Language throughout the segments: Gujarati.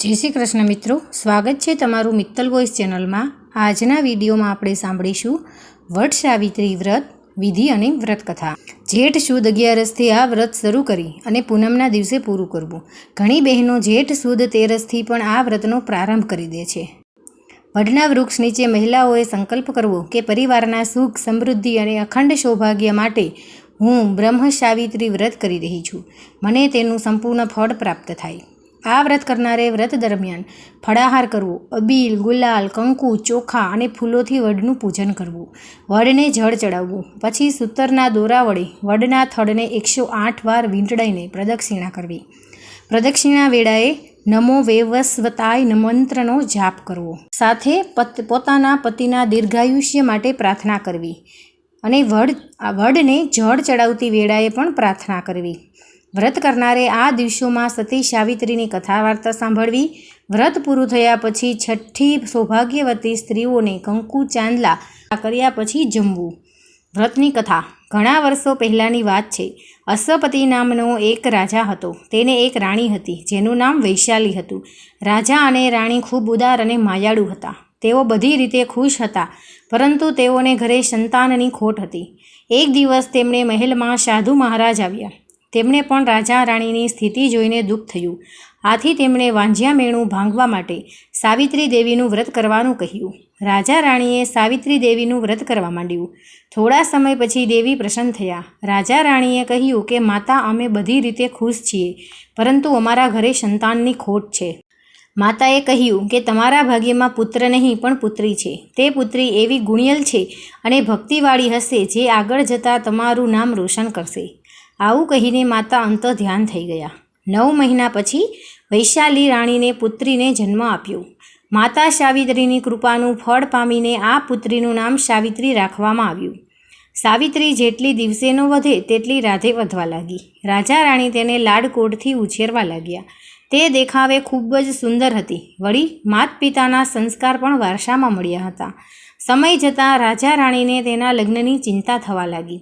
જય શ્રી કૃષ્ણ મિત્રો, સ્વાગત છે તમારું મિત્તલ વોઇસ ચેનલમાં. આજના વિડીયોમાં આપણે સાંભળીશું વટ સાવિત્રી વ્રત, વિધિ અને વ્રત કથા જેઠ સુદ અગિયારસથી આ વ્રત શરૂ કરી અને પૂનમના દિવસે પૂરું કરવું. ઘણી બહેનો જેઠ સુદ તેરસથી પણ આ વ્રતનો પ્રારંભ કરી દે છે. વડના વૃક્ષ નીચે મહિલાઓએ સંકલ્પ કરવો કે પરિવારના સુખ, સમૃદ્ધિ અને અખંડ સૌભાગ્ય માટે હું બ્રહ્મ સાવિત્રી વ્રત કરી રહી છું. મને તેનું સંપૂર્ણ ફળ પ્રાપ્ત થાય. આ વ્રત કરનારે વ્રત દરમિયાન ફળાહાર કરવો, અબીલ, ગુલાલ, કંકુ, ચોખા અને ફૂલોથી વડનું પૂજન કરવું, વડને જળ ચડાવવું, પછી સૂતરના દોરા વડે વડના થડને એકસો આઠ વાર વીંટળાઈને પ્રદક્ષિણા કરવી. પ્રદક્ષિણા વેળાએ નમો વેવસ્વતાય મંત્રનો જાપ કરવો. સાથે પત, પોતાના પતિના દીર્ઘાયુષ્ય માટે પ્રાર્થના કરવી. અને વડ, આ વડને જળ ચડાવતી વેળાએ પણ પ્રાર્થના કરવી. વ્રત કરનારે આ દિવસોમાં સતી સાવિત્રીની કથા વાર્તા સાંભળવી. વ્રત પૂરું થયા પછી છઠ્ઠી સૌભાગ્યવતી સ્ત્રીઓને કંકુ ચાંદલા કર્યા પછી જમવું. વ્રતની કથા. ઘણા વર્ષો પહેલાંની વાત છે. અશ્વપતિ નામનો એક રાજા હતો. તેને એક રાણી હતી, જેનું નામ વૈશાલી હતું. રાજા અને રાણી ખૂબ ઉદાર અને માયાળુ હતા. તેઓ બધી રીતે ખુશ હતા. પરંતુ તેઓને ઘરે સંતાનની ખોટ હતી. એક દિવસ તેમણે મહેલમાં સાધુ મહારાજ આવ્યા. તેમને પણ રાજા રાણીની સ્થિતિ જોઈને દુઃખ થયું. આથી તેમણે વાંઝિયા મેણું ભાંગવા માટે સાવિત્રી દેવીનું વ્રત કરવાનું કહ્યું. રાજા રાણીએ સાવિત્રી દેવીનું વ્રત કરવા માંડ્યું. થોડા સમય પછી દેવી પ્રસન્ન થયા. રાજા રાણીએ કહ્યું કે, માતા, અમે બધી રીતે ખુશ છીએ, પરંતુ અમારા ઘરે સંતાનની ખોટ છે. માતાએ કહ્યું કે તમારા ભાગ્યમાં પુત્ર નહીં, પણ પુત્રી છે. તે પુત્રી એવી ગુણિયલ છે અને ભક્તિવાળી હશે જે આગળ જતાં તમારું નામ રોશન કરશે. આવું કહીને માતા અંત ધ્યાન થઈ ગયા. નવ મહિના પછી વૈશાલી રાણીને પુત્રીને જન્મ આપ્યો. માતા સાવિત્રીની કૃપાનું ફળ પામીને આ પુત્રીનું નામ સાવિત્રી રાખવામાં આવ્યું. સાવિત્રી જેટલી દિવસેનો વધે, તેટલી રાધે વધવા લાગી. રાજા રાણી તેને લાડકોટથી ઉછેરવા લાગ્યા. તે દેખાવે ખૂબ જ સુંદર હતી. વળી માત પિતાના સંસ્કાર પણ વારસામાં મળ્યા હતા. સમય જતાં રાજા રાણીને તેના લગ્નની ચિંતા થવા લાગી.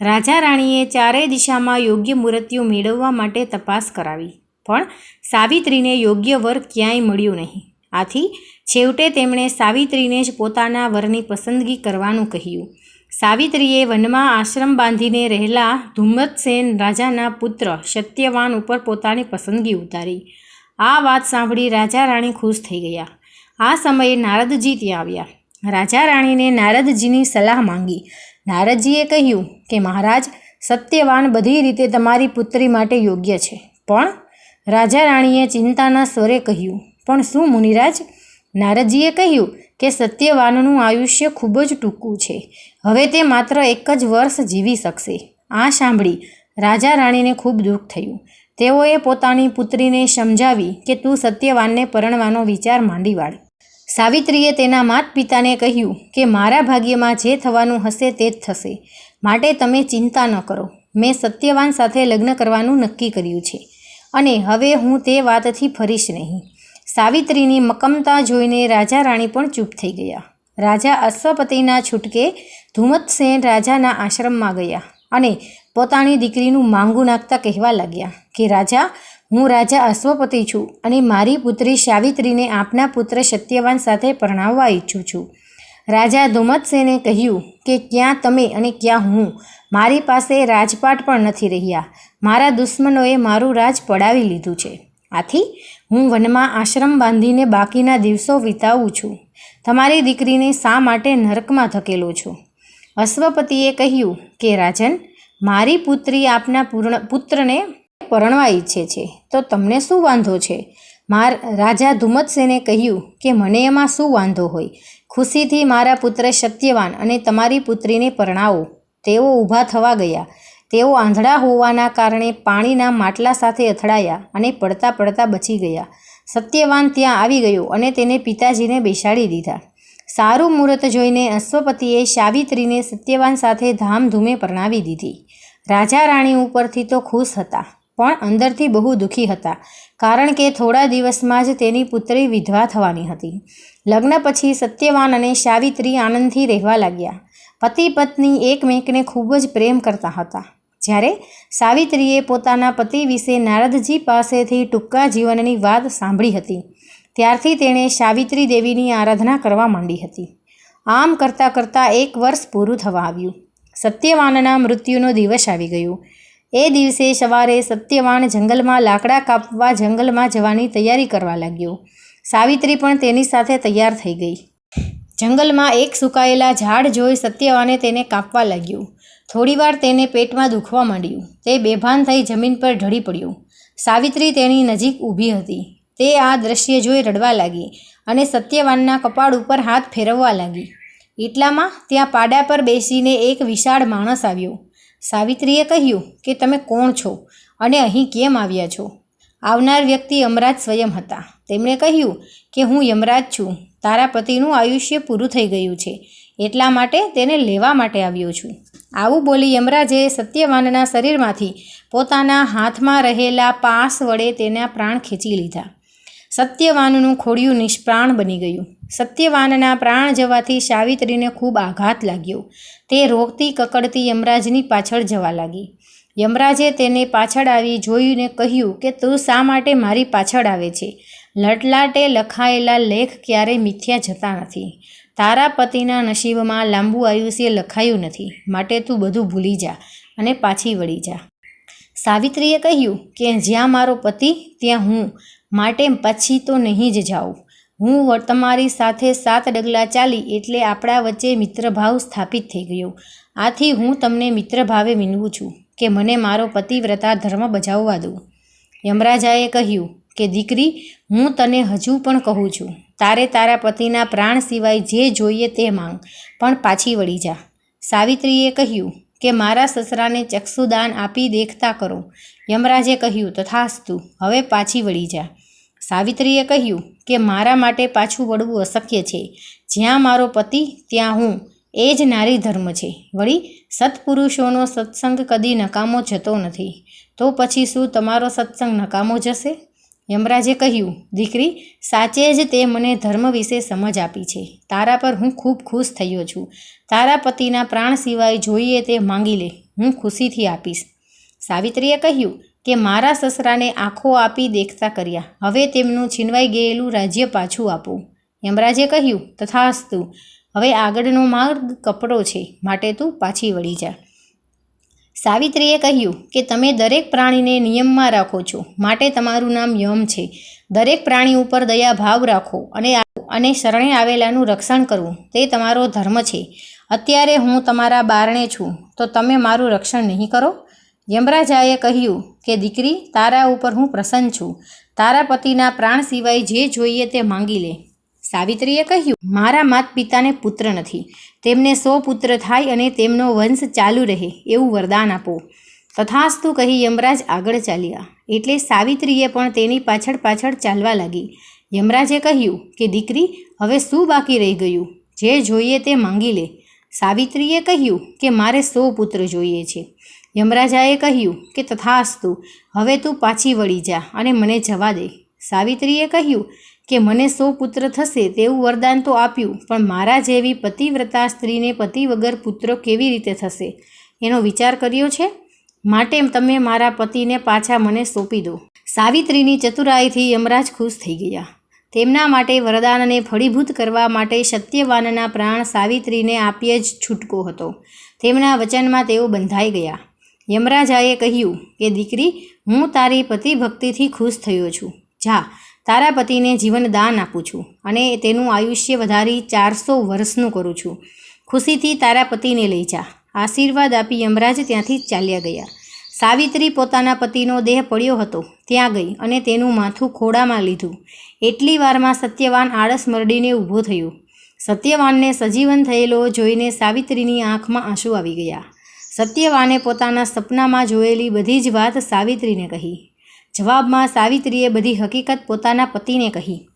રાજા રાણીએ ચારેય દિશામાં યોગ્ય મૂર્તિઓ મેળવવા માટે તપાસ કરાવી. પણ સાવિત્રીને યોગ્ય વર ક્યાંય મળ્યું નહીં. આથી છેવટે તેમણે સાવિત્રીને જ પોતાના વરની પસંદગી કરવાનું કહ્યું. સાવિત્રીએ વનમાં આશ્રમ બાંધીને રહેલા ધુમ્મતસેન રાજાના પુત્ર સત્યવાન ઉપર પોતાની પસંદગી ઉતારી. આ વાત સાંભળી રાજા રાણી ખુશ થઈ ગયા. આ સમયે નારદજી ત્યાં આવ્યા. રાજા રાણીને નારદજીની સલાહ માંગી. નારદજીએ કહ્યું કે, મહારાજ, સત્યવાન બધી રીતે તમારી પુત્રી માટે યોગ્ય છે. પણ રાજા રાણીએ ચિંતાના સ્વરે કહ્યું, પણ શું મુનિરાજ? નારદજીએ કહ્યું કે સત્યવાનનું આયુષ્ય ખૂબ જ ટૂંકું છે. હવે તે માત્ર એક જ વર્ષ જીવી શકશે. આ સાંભળી રાજા રાણીને ખૂબ દુઃખ થયું. તેઓએ પોતાની પુત્રીને સમજાવી કે તું સત્યવાનને પરણવાનો વિચાર માંડી વાળ સાવિત્રીએ તેના માત પિતાને કહ્યું કે મારા ભાગ્યમાં જે થવાનું હશે તે જ થશે. માટે તમે ચિંતા ન કરો. મેં સત્યવાન સાથે લગ્ન કરવાનું નક્કી કર્યું છે. અને હવે હું તે વાતથી ફરીશ નહીં. સાવિત્રીની મકમતા જોઈને રાજા રાણી પણ ચૂપ થઈ ગયા. રાજા અશ્વપતિના છૂટકે ધુમતસેન રાજાના આશ્રમમાં ગયા અને પોતાની દીકરીનું માંગું નાખતા કહેવા લાગ્યા કે, રાજા, હું રાજા અશ્વપતિ છું અને મારી પુત્રી સાવિત્રીને આપના પુત્ર સત્યવાન સાથે પરણાવવા ઈચ્છું છું રાજા ધુમતસેને કહ્યું કે, ક્યાં તમે અને ક્યાં હું? મારી પાસે રાજપાટ પણ નથી રહ્યા. મારા દુશ્મનોએ મારું રાજ પડાવી લીધું છે. આથી હું વનમાં આશ્રમ બાંધીને બાકીના દિવસો વિતાવું છું. તમારી દીકરીને શા માટે નરકમાં ધકેલો છો? અશ્વપતિએ કહ્યું કે, રાજન, મારી પુત્રી આપના પૂર્ણ, પુત્રને પરણવા ઈચ્છે છે. તો તમને શું વાંધો છે? માર, રાજા ધુમતસેને કહ્યું કે, મને એમાં શું વાંધો હોય? ખુશીથી મારા પુત્ર સત્યવાન અને તમારી પુત્રીને પરણાવો. તેઓ ઊભા થવા ગયા. તેઓ આંધળા હોવાના કારણે પાણીના માટલા સાથે અથડાયા અને પડતા પડતા બચી ગયા. સત્યવાન ત્યાં આવી ગયો અને તેને પિતાજીને બેસાડી દીધા. સારું મુહૂર્ત જોઈને અશ્વપતિએ સાવિત્રીને સત્યવાન સાથે ધામધૂમે પરણાવી દીધી. રાજા રાણી ઉપરથી તો ખુશ હતા, પણ અંદરથી બહુ દુઃખી હતા, કારણ કે થોડા દિવસમાં જ તેની પુત્રી વિધવા થવાની હતી. લગ્ન પછી સત્યવાન અને સાવિત્રી આનંદથી રહેવા લાગ્યા. પતિ પત્ની એકમેકને ખૂબ જ પ્રેમ કરતા હતા. જ્યારે સાવિત્રીએ પોતાના પતિ વિશે નારદજી પાસેથી ટૂંકા જીવનની વાત સાંભળી હતી, ત્યારથી તેણે સાવિત્રી દેવીની આરાધના કરવા માંડી હતી. આમ કરતાં કરતાં એક વર્ષ પૂરું થવા આવ્યું. સત્યવાનના મૃત્યુનો દિવસ આવી ગયો. એ દિવસે સવારે સત્યવાન જંગલમાં લાકડા કાપવા જંગલમાં જવાની તૈયારી કરવા લાગ્યો. સાવિત્રી પણ તેની સાથે તૈયાર થઈ ગઈ. જંગલમાં એક સુકાયેલા ઝાડ જોઈ સત્યવાને તેને કાપવા લાગ્યું. થોડીવાર તેને પેટમાં દુખવા માંડ્યું. તે બેભાન થઈ જમીન પર ઢળી પડ્યું. સાવિત્રી તેની નજીક ઊભી હતી. તે આ દ્રશ્ય જોઈ રડવા લાગી અને સત્યવાનના કપાળ ઉપર હાથ ફેરવવા લાગી. એટલામાં ત્યાં પાડા પર બેસીને એક વિશાળ માણસ આવ્યો. સાવિત્રીએ કહ્યું કે, તમે કોણ છો? અને અહીં કેમ આવ્યા છો? આવનાર વ્યક્તિ યમરાજ સ્વયં હતા. તેમણે કહ્યું કે, હું યમરાજ છું. તારા પતિનું આયુષ્ય પૂરું થઈ ગયું છે. એટલા માટે તેને લેવા માટે આવ્યો છું. આવું બોલી યમરાજે સત્યવાનના શરીરમાંથી પોતાના હાથમાં રહેલા પાસ વડે તેના પ્રાણ ખેંચી લીધા. સત્યવાનનું ખોડિયું નિષ્પ્રાણ બની ગયું. સત્યવાનના પ્રાણ જવાથી સાવિત્રીને ખૂબ આઘાત લાગ્યો. તે રોગતી કકડતી યમરાજની પાછળ જવા લાગી. યમરાજે તેને પાછળ આવી જોઈને કહ્યું કે, તું શા માટે મારી પાછળ આવે છે? લટલાટે લખાયેલા લેખ ક્યારેય મિથ્યા જતા નથી. તારા પતિના નસીબમાં લાંબુ આયુષ્ય લખાયું નથી. માટે તું બધું ભૂલી જા અને પાછી વળી જા. સાવિત્રીએ કહ્યું કે, જ્યાં મારો પતિ, ત્યાં હું. માટે પછી તો નહીં જ જાઉં. હું તમારી સાથે સાત ડગલા ચાલી એટલે આપણા વચ્ચે મિત્રભાવ સ્થાપિત થઈ ગયો. આથી હું તમને મિત્રભાવે વિનવું છું. કે મને મારો પતિવ્રતા ધર્મ બજાવવા દો. યમરાજાએ કહ્યું કે, દીકરી, હું તને હજુ પણ કહું છું, તારે તારા પતિના પ્રાણ સિવાય જે જોઈએ તે માંગ, પણ પાછી વળી જા. સાવિત્રીએ કહ્યું કે, મારા સસરાને ચક્ષુદાન આપી દેખતા કરો. યમરાજે કહ્યું, તથાસ્તુ, હવે પાછી વળી જા. સાવિત્રીએ કહ્યું કે, મારા માટે પાછું વળવું અશક્ય છે. જ્યાં મારો પતિ, ત્યાં હું એ જ નારી ધર્મ છે. વળી, સત્પુરુષોનો સત્સંગ કદી નકામો જતો નથી. તો પછી શું તમારો સત્સંગ નકામો જશે? યમરાજે કહ્યું, દીકરી, સાચે જ તે મને ધર્મ વિશે સમજ આપી છે. તારા પર હું ખૂબ ખુશ થયો છું. તારા પતિના પ્રાણ સિવાય જોઈએ તે માંગી લે. હું ખુશીથી આપીશ. સાવિત્રીએ કહ્યું કે, મારા સસરાને આંખો આપી દેખતા કર્યા. હવે તેમનું છીનવાઈ ગયેલું રાજ્ય પાછું આપો. યમરાજે કહ્યું, તથાસ્તુ. હવે આગળનો માર્ગ કપડો છે, માટે તું પાછી વળી જા. સાવિત્રીએ કહ્યું કે તમે દરેક પ્રાણીને નિયમમાં રાખો છો, માટે તમારું નામ યમ છે. દરેક પ્રાણી ઉપર દયા ભાવ રાખો અને અને શરણે આવેલાનું રક્ષણ કરવું, તે તમારો ધર્મ છે. અત્યારે હું તમારા બારણે છું, તો તમે મારું રક્ષણ નહીં કરો? યમરાજાએ કહ્યું કે, દીકરી, તારા ઉપર હું પ્રસન્ન છું. તારા પતિના પ્રાણ સિવાય જે જોઈએ તે માંગી લે. સાવિત્રીએ કહ્યું, મારા માત પિતાને પુત્ર નથી. તેમને સો પુત્ર થાય અને તેમનો વંશ ચાલુ રહે, એવું વરદાન આપો. તથાસ્તુ કહી યમરાજ આગળ ચાલ્યા. એટલે સાવિત્રીએ પણ તેની પાછળ પાછળ ચાલવા લાગી. યમરાજે કહ્યું કે, દીકરી, હવે શું બાકી રહી ગયું? જે જોઈએ તે માંગી લે. સાવિત્રીએ કહ્યું કે, મારે સો પુત્ર જોઈએ છે. યમરાજાએ કહ્યું કે, તથાસ્તુ, હવે તું પાછી વળી જા અને મને જવા દે. સાવિત્રીએ કહ્યું કે, મને સો પુત્ર થશે તેવું વરદાન તો આપ્યું, પણ મારા જેવી પતિવ્રતા સ્ત્રીને પતિ વગર પુત્ર કેવી રીતે થશે એનો વિચાર કર્યો છે. માટે તમે મારા પતિને પાછા મને સોંપી દો. સાવિત્રીની ચતુરાઈથી યમરાજ ખુશ થઈ ગયા. તેમના માટે વરદાનને ફળીભૂત કરવા માટે સત્યવાનના પ્રાણ સાવિત્રીને આપીએ જ છૂટકો હતો. તેમના વચનમાં તેઓ બંધાઈ ગયા. યમરાજાએ કહ્યું કે, દીકરી, હું તારી પતિ ભક્તિથી ખુશ થયો છું. જા, તારા પતિને જીવન દાન આપું છું અને તેનું આયુષ્ય વધારી ચારસો વર્ષનું કરું છું. ખુશીથી તારા પતિને લઈ જા. આશીર્વાદ આપી યમરાજ ત્યાંથી ચાલ્યા ગયા. સાવિત્રી પોતાના પતિનો દેહ પડ્યો હતો, ત્યાં ગઈ અને તેનું માથું ખોડામાં લીધું. એટલી વારમાં સત્યવાન આળસ મરડીને ઊભો થયો. સત્યવાનને સજીવન થયેલો જોઈને સાવિત્રીની આંખમાં આંસુ આવી ગયા. સત્યવાને પોતાના સપનામાં જોયેલી બધી જ વાત સાવિત્રીને કહી. જવાબમાં સાવિત્રીએ બધી હકીકત પોતાના પતિને કહી.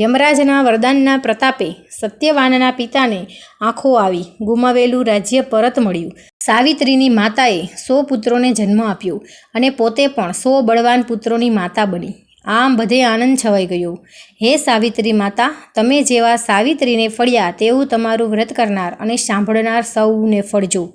યમરાજના વરદાનના પ્રતાપે સત્યવાનના પિતાને આંખો આવી ગુમાવેલું રાજ્ય પરત મળ્યું. સાવિત્રીની માતાએ સો પુત્રોને જન્મ આપ્યો અને પોતે પણ સો બળવાન પુત્રોની માતા બની. આમ બધે આનંદ છવાઈ ગયો. હે સાવિત્રી માતા, તમે જેવા સાવિત્રીને ફળ્યા તેવું તમારું વ્રત કરનાર અને સાંભળનાર સૌને ફળજો.